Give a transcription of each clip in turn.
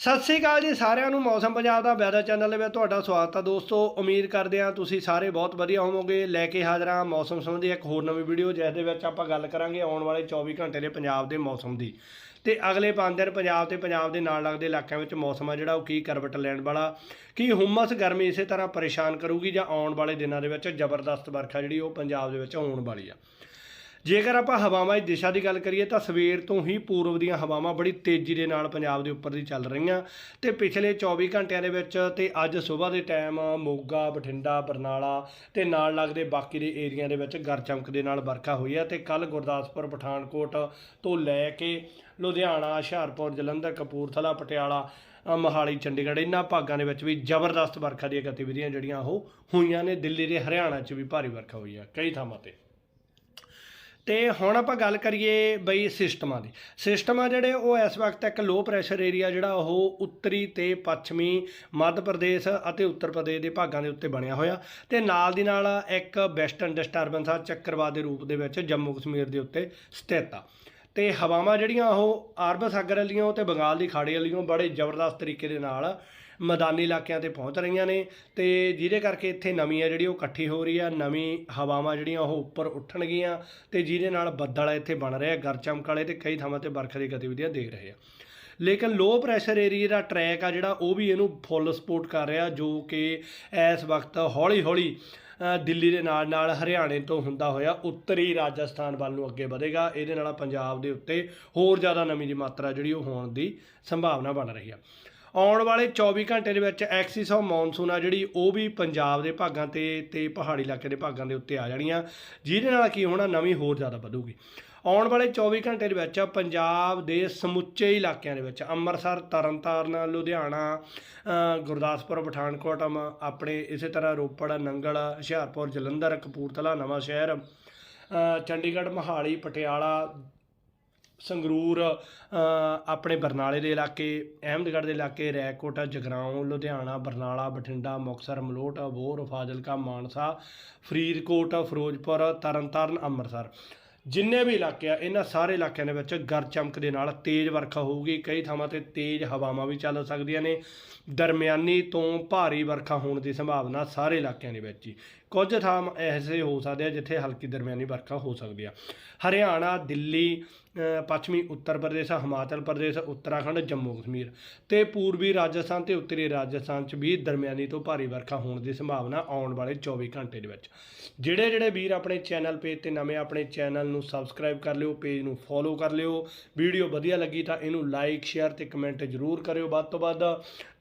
ਸਤਿ ਸ੍ਰੀ ਅਕਾਲ ਜੀ ਸਾਰਿਆਂ ਨੂੰ, ਮੌਸਮ ਪੰਜਾਬ ਦਾ ਵੈਦਰ ਚੈਨਲ ਦੇ ਵਿੱਚ ਤੁਹਾਡਾ ਸਵਾਗਤ ਹੈ ਦੋਸਤੋ, ਉਮੀਦ ਕਰਦੇ ਹਾਂ ਤੁਸੀਂ ਸਾਰੇ ਬਹੁਤ ਵਧੀਆ ਹੋਵੋਗੇ, ਲੈ ਕੇ ਹਾਜ਼ਰ ਹਾਂ ਮੌਸਮ ਸੰਬੰਧੀ ਇੱਕ ਹੋਰ ਨਵੀਂ ਵੀਡੀਓ ਜਿਸ ਦੇ ਵਿੱਚ ਆਪਾਂ ਗੱਲ ਕਰਾਂਗੇ ਆਉਣ ਵਾਲੇ 24 ਘੰਟੇ ਦੇ ਪੰਜਾਬ ਦੇ ਮੌਸਮ ਦੀ। ਤੇ ਅਗਲੇ 5 ਦਿਨ ਪੰਜਾਬ ਤੇ ਪੰਜਾਬ ਦੇ ਨਾਲ ਲੱਗਦੇ ਇਲਾਕਿਆਂ ਵਿੱਚ ਮੌਸਮ ਆ ਜਿਹੜਾ, ਉਹ ਕੀ ਕਰਵਟ ਲੈਣ ਵਾਲਾ, ਕੀ ਹੁਮਸ ਗਰਮੀ ਇਸੇ ਤਰ੍ਹਾਂ ਪਰੇਸ਼ਾਨ ਕਰੂਗੀ ਜਾਂ ਆਉਣ ਵਾਲੇ ਦਿਨਾਂ ਦੇ ਵਿੱਚ ਜ਼ਬਰਦਸਤ ਵਰਖਾ ਜਿਹੜੀ, ਉਹ ਪੰਜਾਬ ਦੇ ਵਿੱਚ ਹੋਣ ਵਾਲੀ ਆ। ਜੇਕਰ ਆਪਾਂ ਹਵਾਵਾਂ ਦੀ ਦਿਸ਼ਾ ਦੀ ਗੱਲ ਕਰੀਏ ਤਾਂ ਸਵੇਰ ਤੋਂ ਹੀ ਪੂਰਬ ਦੀਆਂ ਹਵਾਵਾਂ ਬੜੀ ਤੇਜ਼ੀ ਦੇ ਨਾਲ ਪੰਜਾਬ ਦੇ ਉੱਪਰ ਦੀ ਚੱਲ ਰਹੀਆਂ ਤੇ ਪਿਛਲੇ 24 ਘੰਟਿਆਂ ਦੇ ਵਿੱਚ ਤੇ ਅੱਜ ਸਵੇਰ ਦੇ ਟਾਈਮ ਮੋਗਾ ਬਠਿੰਡਾ ਬਰਨਾਲਾ ਤੇ ਨਾਲ ਲੱਗਦੇ ਬਾਕੀ ਦੇ ਏਰੀਆ ਦੇ ਵਿੱਚ ਗਰ ਚਮਕ ਦੇ ਨਾਲ ਵਰਖਾ ਹੋਈ ਹੈ ਤੇ ਕੱਲ ਗੁਰਦਾਸਪੁਰ ਪਠਾਨਕੋਟ ਤੋਂ ਲੈ ਕੇ ਲੁਧਿਆਣਾ ਹੁਸ਼ਿਆਰਪੁਰ ਜਲੰਧਰ ਕਪੂਰਥਲਾ ਪਟਿਆਲਾ ਅ, ਮੋਹਾਲੀ ਚੰਡੀਗੜ੍ਹ ਇਹਨਾਂ ਭਾਗਾਂ ਦੇ ਵਿੱਚ ਵੀ ਜ਼ਬਰਦਸਤ ਵਰਖਾ ਦੀਆਂ ਗਤੀਵਿਧੀਆਂ ਜਿਹੜੀਆਂ ਉਹ ਹੋਈਆਂ ਨੇ। ਦਿੱਲੀ ਤੇ ਹਰਿਆਣਾ 'ਚ ਵੀ ਭਾਰੀ ਵਰਖਾ ਹੋਈ ਹੈ ਕਈ ਥਾਵਾਂ ਤੇ। ਤੇ ਹੁਣ ਆਪਾਂ ਗੱਲ ਕਰੀਏ ਬਈ ਸਿਸਟਮਾਂ ਦੀ। ਸਿਸਟਮ ਆ ਜਿਹੜੇ ਉਹ ਇਸ ਵਕਤ ਇੱਕ ਲੋ ਪ੍ਰੈਸ਼ਰ ਏਰੀਆ ਜਿਹੜਾ ਉਹ ਉੱਤਰੀ ਤੇ ਪੱਛਮੀ ਮੱਧ ਪ੍ਰਦੇਸ਼ ਅਤੇ ਉੱਤਰ ਪ੍ਰਦੇਸ਼ ਦੇ ਭਾਗਾਂ ਦੇ ਉੱਤੇ ਬਣਿਆ ਹੋਇਆ ਤੇ ਨਾਲ ਦੀ ਨਾਲ ਇੱਕ ਵੈਸਟਰਨ ਡਿਸਟਰਬੈਂਸ ਆ, ਚੱਕਰਵਾਤ ਦੇ ਰੂਪ ਦੇ ਵਿੱਚ ਜੰਮੂ ਕਸ਼ਮੀਰ ਦੇ ਉੱਤੇ ਸਥਿਤ ਆ। ਤੇ ਹਵਾਵਾਂ ਜਿਹੜੀਆਂ ਉਹ ਅਰਬ ਸਾਗਰ ਵਾਲੀਆਂ ਤੇ ਬੰਗਾਲ ਦੀ ਖਾੜੀ ਵਾਲੀਆਂ ਬੜੇ ਜ਼ਬਰਦਸਤ ਤਰੀਕੇ ਦੇ ਨਾਲ ਮੈਦਾਨੀ ਇਲਾਕਿਆਂ ਤੇ ਪਹੁੰਚ ਰਹੀਆਂ ਨੇ ਤੇ ਜਿਹਦੇ ਕਰਕੇ ਇੱਥੇ ਨਮੀ ਆ ਜਿਹੜੀ ਉਹ ਇਕੱਠੀ ਹੋ ਰਹੀ ਆ, ਨਵੀਂ ਹਵਾਵਾਂ ਜਿਹੜੀਆਂ ਉਹ ਉੱਪਰ ਉੱਠਣਗੀਆਂ ਤੇ ਜਿਹਦੇ ਨਾਲ ਬੱਦਲ ਇੱਥੇ ਬਣ ਰਿਹਾ ਆ ਗਰ ਚਮਕ ਵਾਲੇ ਤੇ ਕਈ ਥਾਵਾਂ ਤੇ ਬਰਖਾ ਦੀ ਗਤੀਵਿਧੀਆਂ ਦੇਖ ਰਹੇ ਆ। ਲੇਕਿਨ ਲੋ ਪ੍ਰੈਸ਼ਰ ਏਰੀਆ ਦਾ ਟਰੈਕ ਆ ਜਿਹੜਾ, ਉਹ ਵੀ ਇਹਨੂੰ ਫੁੱਲ ਸਪੋਰਟ ਕਰ ਰਿਹਾ ਜੋ ਕਿ ਇਸ ਵਕਤ ਹੌਲੀ ਹੌਲੀ ਦਿੱਲੀ ਦੇ ਨਾਲ ਨਾਲ ਹਰਿਆਣੇ ਤੋਂ ਹੁੰਦਾ ਹੋਇਆ ਉੱਤਰੀ ਰਾਜਸਥਾਨ ਵੱਲ ਨੂੰ ਅੱਗੇ ਵਧੇਗਾ। ਇਹਦੇ ਨਾਲ ਪੰਜਾਬ ਦੇ ਉੱਤੇ ਹੋਰ ਜ਼ਿਆਦਾ ਨਮੀ ਦੀ ਮਾਤਰਾ ਜਿਹੜੀ ਉਹ ਹੋਣ ਦੀ ਸੰਭਾਵਨਾ ਬਣ ਰਹੀ ਆ। ਆਉਣ ਵਾਲੇ 24 ਘੰਟੇ ਦੇ ਵਿੱਚ ਐਕਸਿਸ ਆਫ ਮੌਨਸੂਨ ਆ ਜਿਹੜੀ, ਉਹ ਵੀ ਪੰਜਾਬ ਦੇ ਭਾਗਾਂ ਤੇ ਤੇ ਪਹਾੜੀ ਇਲਾਕੇ ਦੇ ਭਾਗਾਂ ਦੇ ਉੱਤੇ ਆ ਜਾਣੀਆਂ ਜਿਹਦੇ ਨਾਲ ਕੀ ਹੋਣਾ, ਨਵੀਂ ਹੋਰ ਜ਼ਿਆਦਾ ਵਧੂਗੀ। ਆਉਣ ਵਾਲੇ 24 ਘੰਟੇ ਦੇ ਵਿੱਚ ਪੰਜਾਬ ਦੇ ਸਮੁੱਚੇ ਇਲਾਕਿਆਂ ਦੇ ਵਿੱਚ, ਅੰਮ੍ਰਿਤਸਰ, ਤਰਨਤਾਰਨ, ਲੁਧਿਆਣਾ ਗੁਰਦਾਸਪੁਰ, ਪਠਾਨਕੋਟ, ਆਪਣੇ ਇਸੇ ਤਰ੍ਹਾਂ ਰੋਪੜ, ਨੰਗਲ, ਹੁਸ਼ਿਆਰਪੁਰ, ਜਲੰਧਰ, ਕਪੂਰਥਲਾ ਨਵਾਂ ਸ਼ਹਿਰ ਚੰਡੀਗੜ੍ਹ, ਮੋਹਾਲੀ, ਪਟਿਆਲਾ ਸੰਗਰੂਰ ਆਪਣੇ ਬਰਨਾਲੇ ਦੇ ਇਲਾਕੇ, ਅਹਿਮਦਗੜ੍ਹ ਦੇ ਇਲਾਕੇ, ਰੈਕੋਟ, ਜਗਰਾਉਂ, ਲੁਧਿਆਣਾ, ਬਰਨਾਲਾ, ਬਠਿੰਡਾ, ਮੁਕਤਸਰ, ਮਲੋਟ, ਅਬੋਹਰ, ਫਾਜ਼ਿਲਕਾ, ਮਾਨਸਾ, ਫਰੀਦਕੋਟ, ਫਿਰੋਜ਼ਪੁਰ, ਤਰਨਤਾਰਨ, ਅੰਮ੍ਰਿਤਸਰ। ਜਿੰਨੇ ਵੀ ਇਲਾਕੇ ਆ, ਇਹਨਾਂ ਸਾਰੇ ਇਲਾਕਿਆਂ ਦੇ ਵਿੱਚ ਗਰ ਚਮਕ ਦੇ ਨਾਲ ਤੇਜ਼ ਵਰਖਾ ਹੋਊਗੀ। ਕਈ ਥਾਵਾਂ ਤੇ ਤੇਜ਼ ਹਵਾਵਾਂ ਵੀ ਚੱਲ ਸਕਦੀਆਂ ਨੇ। ਦਰਮਿਆਨੀ ਤੋਂ ਭਾਰੀ ਵਰਖਾ ਹੋਣ ਦੀ ਸੰਭਾਵਨਾ ਸਾਰੇ ਇਲਾਕਿਆਂ ਦੇ ਵਿੱਚ ਹੀ। ਕੁਝ ਥਾਂ ਐਸੇ ਹੋ ਸਕਦੇ ਆ ਜਿੱਥੇ ਹਲਕੀ ਦਰਮਿਆਨੀ ਵਰਖਾ ਹੋ ਸਕਦੀ ਆ। ਹਰਿਆਣਾ, ਦਿੱਲੀ ਪੱਛਮੀ ਉੱਤਰ ਪ੍ਰਦੇਸ਼, ਹਿਮਾਚਲ ਪ੍ਰਦੇਸ਼, ਉੱਤਰਾਖੰਡ, ਜੰਮੂ ਕਸ਼ਮੀਰ ਤੇ ਪੂਰਬੀ ਰਾਜਸਥਾਨ ਤੇ ਉੱਤਰੀ ਰਾਜਸਥਾਨ 'ਚ ਵੀ ਦਰਮਿਆਨੀ ਤੋਂ ਭਾਰੀ ਵਰਖਾ ਹੋਣ ਦੀ ਸੰਭਾਵਨਾ ਆਉਣ ਵਾਲੇ 24 ਘੰਟੇ ਦੇ ਵਿੱਚ। ਜਿਹੜੇ ਜਿਹੜੇ ਵੀਰ ਆਪਣੇ ਚੈਨਲ ਪੇਜ ਤੇ ਨਵੇਂ ਆਪਣੇ ਚੈਨਲ ਨੂੰ ਸਬਸਕ੍ਰਾਈਬ ਕਰ ਲਿਓ, ਪੇਜ ਨੂੰ ਫੋਲੋ ਕਰ ਲਿਓ, ਵੀਡੀਓ ਵਧੀਆ ਲੱਗੀ ਤਾਂ ਇਹਨੂੰ ਲਾਈਕ, ਸ਼ੇਅਰ ਤੇ ਕਮੈਂਟ ਜ਼ਰੂਰ ਕਰਿਓ। ਵੱਧ ਤੋਂ ਵੱਧ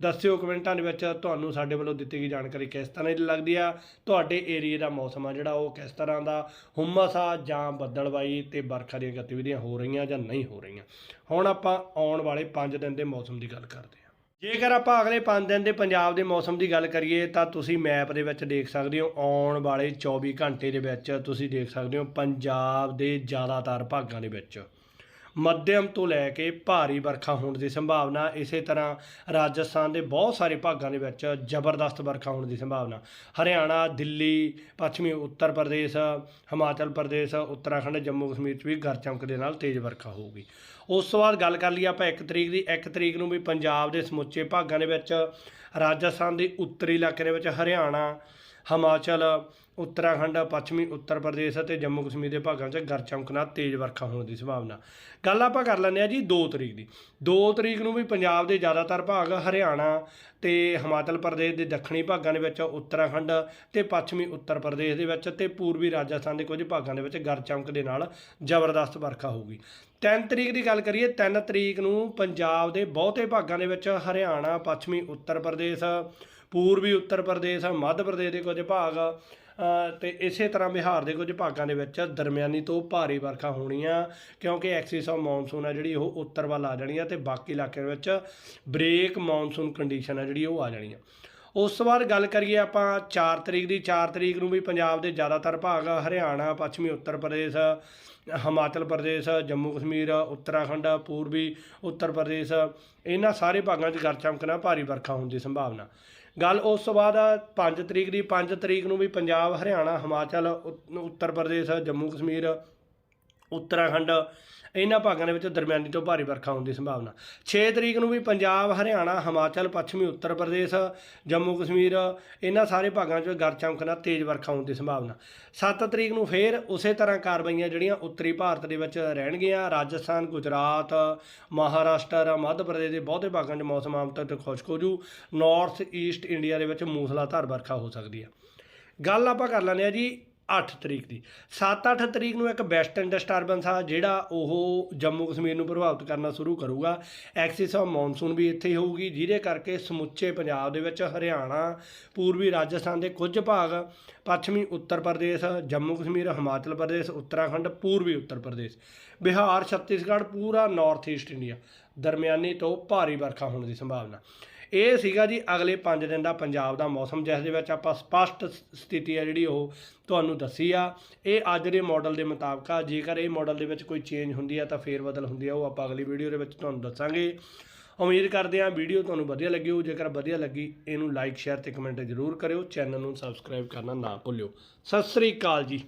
ਦੱਸਿਓ ਕਮੈਂਟਾਂ ਦੇ ਵਿੱਚ ਤੁਹਾਨੂੰ ਸਾਡੇ ਵੱਲੋਂ ਦਿੱਤੀ ਗਈ ਜਾਣਕਾਰੀ ਕਿਸ ਤਰ੍ਹਾਂ ਦੀ ਲੱਗਦੀ ਆ, ਤੁਹਾਡੇ ਏਰੀਆ ਦਾ ਮੌਸਮ ਆ ਜਿਹੜਾ ਉਹ ਕਿਸ ਤਰ੍ਹਾਂ ਦਾ, ਹੁਮਸ ਆ ਜਾਂ ਬੱਦਲਵਾਈ ਤੇ ਵਰਖਾ ਦੀਆਂ ਗਤੀਵਿਧੀਆਂ ਹੋ ਰਹੀਆਂ ਜਾਂ ਨਹੀਂ ਹੋ ਰਹੀਆਂ। ਹੁਣ ਆਪਾਂ ਆਉਣ ਵਾਲੇ 5 ਦਿਨ ਦੇ ਮੌਸਮ ਦੀ ਗੱਲ ਕਰਦੇ ਹਾਂ। ਜੇਕਰ ਆਪਾਂ ਅਗਲੇ 5 ਦਿਨ ਦੇ ਪੰਜਾਬ ਦੇ ਮੌਸਮ ਦੀ ਗੱਲ ਕਰੀਏ, ਤਾਂ ਤੁਸੀਂ ਮੈਪ ਦੇ ਵਿੱਚ ਦੇਖ ਸਕਦੇ ਹੋ, ਆਉਣ ਵਾਲੇ 24 ਘੰਟੇ ਦੇ ਵਿੱਚ ਤੁਸੀਂ ਦੇਖ ਸਕਦੇ ਹੋ ਪੰਜਾਬ ਦੇ ਜ਼ਿਆਦਾਤਰ ਭਾਗਾਂ ਦੇ ਵਿੱਚ। ਮੱਧਮ ਤੋਂ ਲੈ ਕੇ ਭਾਰੀ ਵਰਖਾ ਹੋਣ ਦੀ ਸੰਭਾਵਨਾ, ਇਸੇ ਤਰ੍ਹਾਂ ਰਾਜਸਥਾਨ ਦੇ ਬਹੁਤ ਸਾਰੇ ਭਾਗਾਂ ਦੇ ਵਿੱਚ ਜ਼ਬਰਦਸਤ ਵਰਖਾ ਹੋਣ ਦੀ ਸੰਭਾਵਨਾ। ਹਰਿਆਣਾ, ਦਿੱਲੀ, ਪੱਛਮੀ ਉੱਤਰ ਪ੍ਰਦੇਸ਼, ਹਿਮਾਚਲ ਪ੍ਰਦੇਸ਼, ਉੱਤਰਾਖੰਡ, ਜੰਮੂ ਕਸ਼ਮੀਰ 'ਚ ਵੀ ਗਰ ਚਮਕ ਦੇ ਨਾਲ ਤੇਜ਼ ਵਰਖਾ ਹੋਊਗੀ। ਉਸ ਤੋਂ ਬਾਅਦ ਗੱਲ ਕਰ ਲਈਏ ਆਪਾਂ 1 ਤਰੀਕ ਦੀ। 1 ਤਰੀਕ ਨੂੰ ਵੀ ਪੰਜਾਬ ਦੇ ਸਮੁੱਚੇ ਭਾਗਾਂ ਦੇ ਵਿੱਚ ਰਾਜਸਥਾਨ ਦੇ ਉੱਤਰੀ ਇਲਾਕੇ ਦੇ ਵਿੱਚ ਹਰਿਆਣਾ, ਹਿਮਾਚਲ ਉੱਤਰਾਖੰਡ, ਪੱਛਮੀ ਉੱਤਰ ਪ੍ਰਦੇਸ਼ ਅਤੇ ਜੰਮੂ ਕਸ਼ਮੀਰ ਦੇ ਭਾਗਾਂ 'ਚ ਗਰ ਚਮਕ ਨਾਲ ਤੇਜ਼ ਵਰਖਾ ਹੋਣ ਦੀ ਸੰਭਾਵਨਾ। ਗੱਲ ਆਪਾਂ ਕਰ ਲੈਂਦੇ ਆ ਜੀ 2 ਤਰੀਕ ਦੀ। 2 ਤਰੀਕ ਨੂੰ ਵੀ ਪੰਜਾਬ ਦੇ ਜ਼ਿਆਦਾਤਰ ਭਾਗ ਹਰਿਆਣਾ ਤੇ ਹਿਮਾਚਲ ਪ੍ਰਦੇਸ਼ ਦੇ ਦੱਖਣੀ ਭਾਗਾਂ ਦੇ ਵਿੱਚ ਉੱਤਰਾਖੰਡ ਤੇ ਪੱਛਮੀ ਉੱਤਰ ਪ੍ਰਦੇਸ਼ ਦੇ ਵਿੱਚ ਤੇ ਪੂਰਬੀ ਰਾਜਸਥਾਨ ਦੇ ਕੁਝ ਭਾਗਾਂ ਦੇ ਵਿੱਚ ਗਰ ਚਮਕ ਦੇ ਨਾਲ ਜ਼ਬਰਦਸਤ ਵਰਖਾ ਹੋਊਗੀ। 3 ਤਰੀਕ ਦੀ ਗੱਲ ਕਰੀਏ 3 ਤਰੀਕ ਨੂੰ ਪੰਜਾਬ ਦੇ ਬਹੁਤੇ ਭਾਗਾਂ ਦੇ ਵਿੱਚ ਹਰਿਆਣਾ, ਪੱਛਮੀ ਉੱਤਰ ਪ੍ਰਦੇਸ਼, ਪੂਰਬੀ ਉੱਤਰ ਪ੍ਰਦੇਸ਼, ਮੱਧ ਪ੍ਰਦੇਸ਼ ਦੇ ਕੁਝ ਭਾਗ ਤੇ ਇਸੇ ਤਰ੍ਹਾਂ ਬਿਹਾਰ ਦੇ ਕੁਝ ਭਾਗਾਂ ਦੇ ਵਿੱਚ ਦਰਮਿਆਨੀ ਤੋਂ ਭਾਰੀ ਵਰਖਾ ਹੋਣੀ ਆ ਕਿਉਂਕਿ ਐਕਸਿਸ ਆਫ ਮੌਨਸੂਨ ਆ ਜਿਹੜੀ ਉਹ ਉੱਤਰ ਵੱਲ ਆ ਜਾਣੀ ਆ ਤੇ ਬਾਕੀ ਇਲਾਕਿਆਂ ਵਿੱਚ ਬ੍ਰੇਕ ਮੌਨਸੂਨ ਕੰਡੀਸ਼ਨ ਆ ਜਿਹੜੀ ਉਹ ਆ ਜਾਣੀ ਆ। ਉਸ ਤੋਂ ਬਾਅਦ ਗੱਲ ਕਰੀਏ ਆਪਾਂ 4 ਤਰੀਕ ਦੀ 4 ਤਰੀਕ ਨੂੰ ਵੀ ਪੰਜਾਬ ਦੇ ਜ਼ਿਆਦਾਤਰ ਭਾਗ ਹਰਿਆਣਾ, ਪੱਛਮੀ, ਉੱਤਰ ਪ੍ਰਦੇਸ਼, ਹਿਮਾਚਲ ਪ੍ਰਦੇਸ਼, ਜੰਮੂ ਕਸ਼ਮੀਰ, ਉੱਤਰਾਖੰਡ, ਪੂਰਬੀ, ਉੱਤਰ ਪ੍ਰਦੇਸ਼, ਇਹਨਾਂ ਸਾਰੇ ਭਾਗਾਂ 'ਚ ਗਰ ਚਮਕਣਾ ਭਾਰੀ ਵਰਖਾ ਹੋਣ ਦੀ ਸੰਭਾਵਨਾ। ਗੱਲ ਉਸ ਤੋਂ ਬਾਅਦ 5 ਤਰੀਕ ਦੀ 5 ਤਰੀਕ ਨੂੰ ਵੀ ਪੰਜਾਬ, ਹਰਿਆਣਾ, ਹਿਮਾਚਲ, ਉ- ਉੱਤਰ ਪ੍ਰਦੇਸ਼, ਜੰਮੂ ਕਸ਼ਮੀਰ, ਉੱਤਰਾਖੰਡ ਇਹਨਾਂ ਭਾਗਾਂ ਦੇ ਵਿੱਚ ਦਰਮਿਆਨੀ ਤੋਂ ਭਾਰੀ ਵਰਖਾ ਹੋਣ ਦੀ ਸੰਭਾਵਨਾ। 6 ਤਰੀਕ ਨੂੰ ਵੀ ਪੰਜਾਬ, ਹਰਿਆਣਾ, ਹਿਮਾਚਲ, ਪੱਛਮੀ, ਉੱਤਰ ਪ੍ਰਦੇਸ਼, ਜੰਮੂ, ਕਸ਼ਮੀਰ, ਇਹਨਾਂ ਸਾਰੇ ਭਾਗਾਂ 'ਚ ਗਰ ਨਾਲ ਤੇਜ਼ ਵਰਖਾ ਹੋਣ ਦੀ ਸੰਭਾਵਨਾ। 7 ਤਰੀਕ ਨੂੰ ਫੇਰ ਉਸੇ ਤਰ੍ਹਾਂ ਕਾਰਵਾਈਆਂ ਜਿਹੜੀਆਂ ਉੱਤਰੀ ਭਾਰਤ ਦੇ ਵਿੱਚ ਰਹਿਣਗੀਆਂ। ਰਾਜਸਥਾਨ, ਗੁਜਰਾਤ, ਮਹਾਰਾਸ਼ਟਰ, ਮੱਧ ਪ੍ਰਦੇਸ਼ ਦੇ ਬਹੁਤੇ ਭਾਗਾਂ 'ਚ ਮੌਸਮ ਆਮ ਤੌਰ ਤੇ ਖੁਸ਼ਕ ਹੋ ਜੂ ਨਾਰਥ ਈਸਟ ਇੰਡੀਆ ਦੇ ਵਿੱਚ ਮੂਸਲਾਧਾਰ ਵਰਖਾ ਹੋ ਸਕਦੀ ਹੈ। ਗੱਲ ਆਪਾਂ ਕਰ ਲੈਂਦੇ ਆ ਜੀ 8 ਤਰੀਕ ਦੀ। 7-8 ਤਰੀਕ ਨੂੰ ਇੱਕ ਵੈਸਟਰਨ ਡਿਸਟਰਬੈਂਸ ਆ, ਜਿਹੜਾ ਉਹ ਜੰਮੂ ਕਸ਼ਮੀਰ ਨੂੰ ਪ੍ਰਭਾਵਿਤ ਕਰਨਾ ਸ਼ੁਰੂ ਕਰੂਗਾ। ਐਕਸਿਸ ਆਫ ਮੌਨਸੂਨ ਵੀ ਇੱਥੇ ਹੀ ਹੋਊਗੀ, ਜਿਹਦੇ ਕਰਕੇ ਸਮੁੱਚੇ ਪੰਜਾਬ ਦੇ ਵਿੱਚ ਹਰਿਆਣਾ, ਪੂਰਬੀ ਰਾਜਸਥਾਨ ਦੇ ਕੁਝ ਭਾਗ, ਪੱਛਮੀ ਉੱਤਰ ਪ੍ਰਦੇਸ਼, ਜੰਮੂ ਕਸ਼ਮੀਰ, ਹਿਮਾਚਲ ਪ੍ਰਦੇਸ਼, ਉੱਤਰਾਖੰਡ, ਪੂਰਬੀ ਉੱਤਰ ਪ੍ਰਦੇਸ਼। ਬਿਹਾਰ, ਛੱਤੀਸਗੜ੍ਹ, ਪੂਰਾ ਨਾਰਥ ਈਸਟ ਇੰਡੀਆ ਦਰਮਿਆਨੀ ਤੋਂ ਭਾਰੀ ਵਰਖਾ ਹੋਣ ਦੀ ਸੰਭਾਵਨਾ। ਇਹ ਸੀਗਾ ਜੀ ਅਗਲੇ 5 ਦਿਨ ਦਾ ਪੰਜਾਬ ਦਾ ਮੌਸਮ, ਜਿਸ ਦੇ ਵਿੱਚ ਆਪਾਂ ਸਪਸ਼ਟ ਸ- ਸਥਿਤੀ ਆ ਜਿਹੜੀ ਉਹ ਤੁਹਾਨੂੰ ਦੱਸੀ ਆ। ਇਹ ਅੱਜ ਦੇ ਮਾਡਲ ਦੇ ਮੁਤਾਬਕ ਆ, ਜੇਕਰ ਇਹ ਮਾਡਲ ਦੇ ਵਿੱਚ ਕੋਈ ਚੇਂਜ ਹੁੰਦੀ ਆ ਤਾਂ ਫੇਰ ਬਦਲ ਹੁੰਦੀ ਆ, ਉਹ ਆਪਾਂ ਅਗਲੀ ਵੀਡੀਓ ਦੇ ਵਿੱਚ ਤੁਹਾਨੂੰ ਦੱਸਾਂਗੇ। ਉਮੀਦ ਕਰਦੇ ਹਾਂ ਵੀਡੀਓ ਤੁਹਾਨੂੰ ਵਧੀਆ ਲੱਗੀ ਹੋ ਜੇਕਰ ਵਧੀਆ ਲੱਗੀ, ਇਹਨੂੰ ਲਾਈਕ ਸ਼ੇਅਰ ਤੇ ਕਮੈਂਟ ਜ਼ਰੂਰ ਕਰਿਓ। ਚੈਨਲ ਨੂੰ ਸਬਸਕ੍ਰਾਈਬ ਕਰਨਾ ਨਾ ਭੁੱਲਿਓ। ਸਤਿ ਸ੍ਰੀ ਅਕਾਲ ਜੀ।